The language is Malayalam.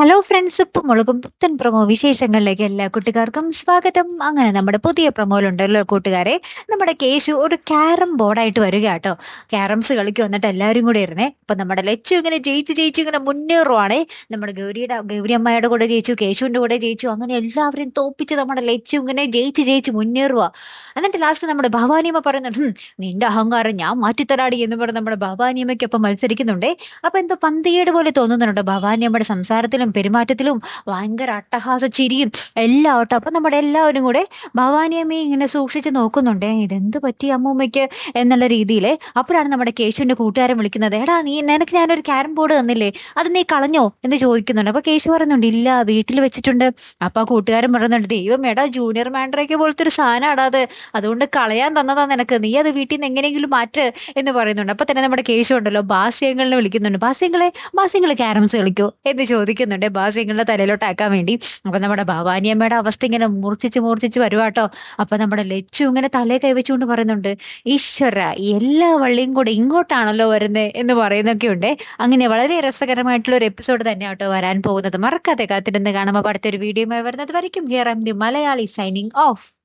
ഹലോ ഫ്രണ്ട്സ് ഇപ്പം മുളകും പുത്തൻ പ്രൊമോ വിശേഷങ്ങളിലേക്ക് എല്ലാ കൂട്ടുകാർക്കും സ്വാഗതം. അങ്ങനെ നമ്മുടെ പുതിയ പ്രൊമോയിലുണ്ടല്ലോ കൂട്ടുകാരെ. നമ്മുടെ കേശു ഒരു ക്യാരം ബോർഡായിട്ട് വരിക കേട്ടോ ക്യാരംസ് കളിക്ക് വന്നിട്ട് എല്ലാവരും കൂടെ ഇരുന്നേ. അപ്പം നമ്മുടെ ലച്ചു ഇങ്ങനെ ജയിച്ച് ജയിച്ച് ഇങ്ങനെ മുന്നേറുവാണേ. നമ്മുടെ ഗൗരിയുടെ ഗൗരി അമ്മയുടെ കൂടെ ജയിച്ചു കേശുവിന്റെ കൂടെ ജയിച്ചു. അങ്ങനെ എല്ലാവരെയും തോപ്പിച്ച് നമ്മുടെ ലച്ചു ഇങ്ങനെ ജയിച്ച് ജയിച്ച് മുന്നേറുക എന്നിട്ട് ലാസ്റ്റ് നമ്മുടെ ഭവാനിയമ്മ പറയുന്നുണ്ട് "ഹും, നിന്റെ അഹങ്കാരം ഞാൻ മാറ്റിത്തരാടി എന്ന് പറഞ്ഞ് നമ്മുടെ ഭവാനിയമ്മയ്ക്കൊപ്പം മത്സരിക്കുന്നുണ്ടേ. അപ്പം എന്തോ പന്തികേട് പോലെ തോന്നുന്നുണ്ടോ ഭവാനിയമ്മയുടെ സംസാരത്തിലും പെരുമാറ്റത്തിലും ഭയങ്കര അട്ടഹാസ ചിരിയും എല്ലാം ആവട്ടെ അപ്പം നമ്മുടെ എല്ലാവരും കൂടെ ഭവാനിയമ്മയെ ഇങ്ങനെ സൂക്ഷിച്ച് നോക്കുന്നുണ്ട്. ഇതെന്ത് പറ്റി അമ്മൂമ്മയ്ക്ക്? എന്നുള്ള രീതിയിൽ അപ്പോഴാണ് നമ്മുടെ കേശുവിന്റെ കൂട്ടുകാരൻ വിളിക്കുന്നത്. എടാ നീ നിനക്ക് ഞാനൊരു ക്യാരം ബോർഡ് തന്നില്ലേ? അത് നീ കളഞ്ഞോ എന്ന് ചോദിക്കുന്നുണ്ട്. അപ്പോൾ കേശു പറയുന്നുണ്ട് ഇല്ല വീട്ടിൽ വെച്ചിട്ടുണ്ട്. അപ്പോൾ കൂട്ടുകാരൻ പറയുന്നുണ്ട് ദൈവം എടാ ജൂനിയർ മാൻഡറേക്ക് പോലത്തെ ഒരു സാധനമാണ് അത്. അതുകൊണ്ട് കളയാൻ തന്നതാ നിനക്ക്. നീ അത് വീട്ടിൽ നിന്ന് എങ്ങനെയെങ്കിലും മാറ്റ് എന്ന് പറയുന്നുണ്ട്. അപ്പോൾ തന്നെ നമ്മുടെ കേശു ഉണ്ടല്ലോ ബാസ്യങ്ങളിനെ വിളിക്കുന്നുണ്ട്. ബാസ്യങ്ങളെ ബാസ്യങ്ങൾ ക്യാരംസ് കളിക്കോ എന്ന് ചോദിക്കുന്നുണ്ട്. ബാസ്യങ്ങളുടെ തലയിലോട്ട് ആക്കാൻ വേണ്ടി. അപ്പൊ നമ്മുടെ ഭവാനിയമ്മയുടെ അവസ്ഥ ഇങ്ങനെ മൂർച്ഛിച്ച് മൂർച്ഛിച്ച് വരുവാട്ടോ അപ്പൊ നമ്മുടെ ലച്ചു ഇങ്ങനെ തലേ കൈവച്ചുകൊണ്ട് പറയുന്നുണ്ട് ഈശ്വര എല്ലാ വള്ളിയും കൂടെ ഇങ്ങോട്ടാണല്ലോ വരുന്നത് എന്ന് പറയുന്നൊക്കെ ഉണ്ട്. അങ്ങനെ വളരെ രസകരമായിട്ടുള്ള ഒരു എപ്പിസോഡ് തന്നെ ആട്ടോ വരാൻ പോകുന്നത്. മറക്കാതെ കാത്തിരുന്ന് കാണുമ്പോൾ അടുത്തൊരു വീഡിയോയുമായി വരുന്നത് വരയ്ക്കും. Here am the Malayali signing off